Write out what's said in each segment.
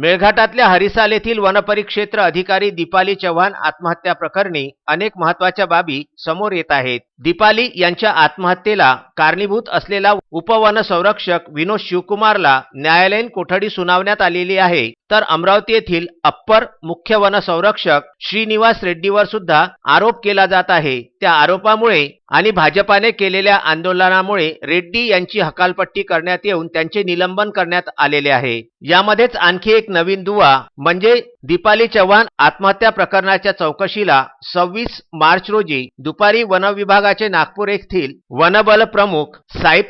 मेळघाटातल्या हरिसाल येथील वनपरिक्षेत्र अधिकारी दीपाली चव्हाण आत्महत्या प्रकरणी अनेक महत्त्वाच्या बाबी समोर येत आहेत. दीपाली यांच्या आत्महत्येला कारणीभूत असलेला उपवन संरक्षक विनोद शिवकुमारला न्यायालयीन कोठडी सुनावण्यात आलेली आहे. तर अमरावती येथील अप्पर मुख्य वन संरक्षक श्रीनिवास रेड्डीवर सुद्धा आरोप केला जात आहे. त्या आरोपामुळे आणि भाजपाने केलेल्या आंदोलनामुळे रेड्डी यांची हकालपट्टी करण्यात येऊन त्यांचे निलंबन करण्यात आलेले आहे. यामध्येच आणखी एक नवीन दुवा म्हणजे दीपाली चव्हाण आत्महत्या प्रकरणाच्या चौकशीला सव्वीस मार्च रोजी दुपारी वन विभागाचे नागपूर येथील वनबल प्रमुख साई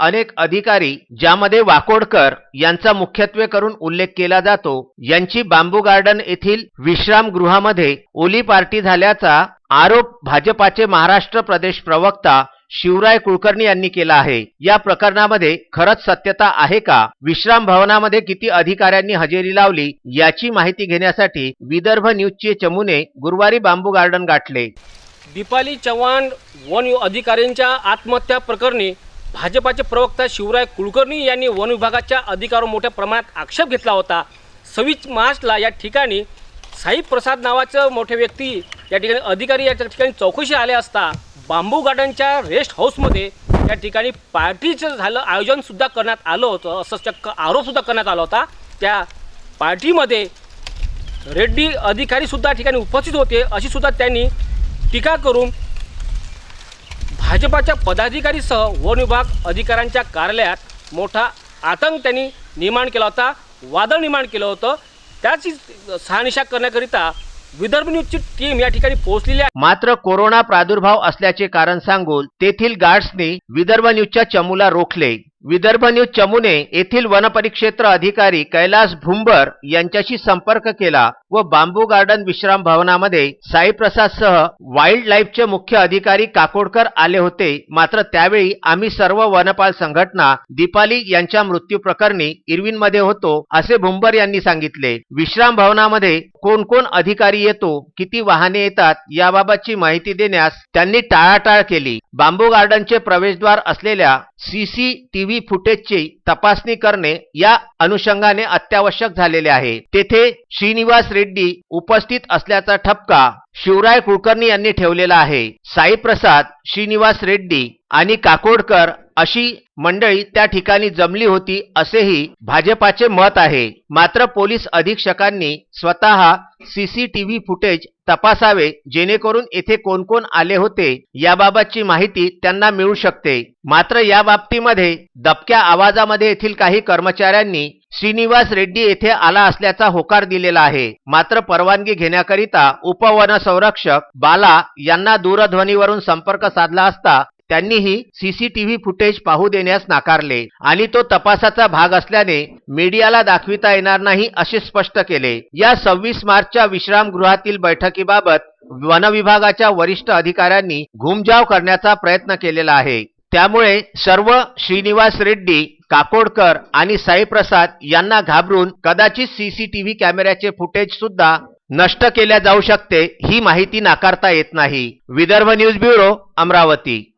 अनेक अधिकारी ज्यामध्ये वाकोडकर यांचा मुख्यत्वे करून उल्लेख केला जातो यांची बांबू गार्डन येथील विश्रामगृहामध्ये ओली पार्टी झाल्याचा आरोप भाजपाचे महाराष्ट्र प्रदेश प्रवक्ता शिवराय कुलकर्णी यांनी केला आहे. या प्रकरणामध्ये खरंच सत्यता आहे का? विश्राम भवनामध्ये किती अधिकाऱ्यांनी हजेरी लावली याची माहिती घेण्यासाठी विदर्भ न्यूजचे चमूने गुरुवारी बांबू गार्डन गाठले. दीपाली चव्हाण वन अधिकाऱ्यांच्या आत्महत्या प्रकरणी भाजपाचे प्रवक्ता शिवराय कुलकर्णी यांनी वन विभागाच्या अधिकारावर मोठ्या प्रमाणात आक्षेप घेतला होता. सव्वीस मार्चला या ठिकाणी साई प्रसाद नावाचं मोठे व्यक्ती या ठिकाणी अधिकारी या ठिकाणी चौकशी आले असता बांबू गार्डनच्या रेस्ट हाऊसमध्ये या ठिकाणी पार्टीचं झालं आयोजनसुद्धा करण्यात आलं होतं असं चक्क आरोपसुद्धा करण्यात आला होता. त्या पार्टीमध्ये रेड्डी अधिकारीसुद्धा ठिकाणी उपस्थित होते अशी सुद्धा त्यांनी टीका करून भाजपाच्या पदाधिकारीसह वन विभाग अधिकाऱ्यांच्या कार्यालयात मोठा आतंक त्यांनी निर्माण केला होता वादळ निर्माण केलं होतं. त्याची सहानिशा करण्याकरिता विदर्भ न्यूजची टीम या ठिकाणी पोहोचलेली आहे. मात्र कोरोना प्रादुर्भाव असल्याचे कारण सांगून तेथील गार्ड्सनी विदर्भ न्यूजच्या चमूला रोखले. विदर्भ न्यूज चमुने येथील वनपरिक्षेत्र अधिकारी कैलास भुंबर यांच्याशी संपर्क केला व बांबू गार्डन विश्राम भवनामध्ये साईप्रसाद सह वाईल्ड लाईफचे मुख्य अधिकारी काकोडकर आले होते. मात्र त्यावेळी आम्ही सर्व वनपाल संघटना दीपाली यांच्या मृत्यू प्रकरणी इरविनमध्ये होतो असे भुंबर यांनी सांगितले. विश्राम भवनामध्ये कोण कोण अधिकारी येतो किती वाहने येतात याबाबतची माहिती देण्यास त्यांनी टाळाटाळ केली. बांबू गार्डनचे प्रवेशद्वार असलेल्या सीसीटीव्ही फुटेजची तपासणी करणे या अनुषंगाने अत्यावश्यक झालेले आहे. तेथे श्रीनिवास रेड्डी उपस्थित असल्याचा ठपका शिवराय कुलकर्णी यांनी ठेवलेला आहे. साई प्रसाद श्रीनिवास रेड्डी आणि काकोडकर अशी मंडळी त्या ठिकाणी जमली होती असेही भाजपाचे मत आहे. मात्र पोलीस अधीक्षकांनी स्वतः सीसीटीव्ही फुटेज तपासावे जेणेकरून येथे कोण कोण आले होते याबाबतची माहिती त्यांना मिळू शकते. मात्र या बाबतीमध्ये दबक्या आवाजामध्ये येथील काही कर्मचाऱ्यांनी श्रीनिवास रेड्डी येथे आला असल्याचा होकार दिलेला आहे. मात्र परवानगी घेण्याकरिता उपवन संरक्षक बाला यांना दूरध्वनीवरून संपर्क साधला असता त्यांनीही सीसीटीव्ही फुटेज पाहू देण्यास नाकारले आणि तो तपासाचा भाग असल्याने मीडियाला दाखविता येणार नाही असे स्पष्ट केले. या सव्वीस मार्चच्या विश्रामगृहातील बैठकीबाबत वन विभागाच्या वरिष्ठ अधिकाऱ्यांनी घुमजाव करण्याचा प्रयत्न केलेला आहे. त्यामुळे सर्व श्रीनिवास रेड्डी काकोडकर आणि साईप्रसाद यांना घाबरून कदाचित सीसीटीव्ही कॅमेऱ्याचे फुटेज सुद्धा नष्ट केल्या जाऊ शकते ही माहिती नाकारता येत नाही. Vidarbha news bureau Amravati.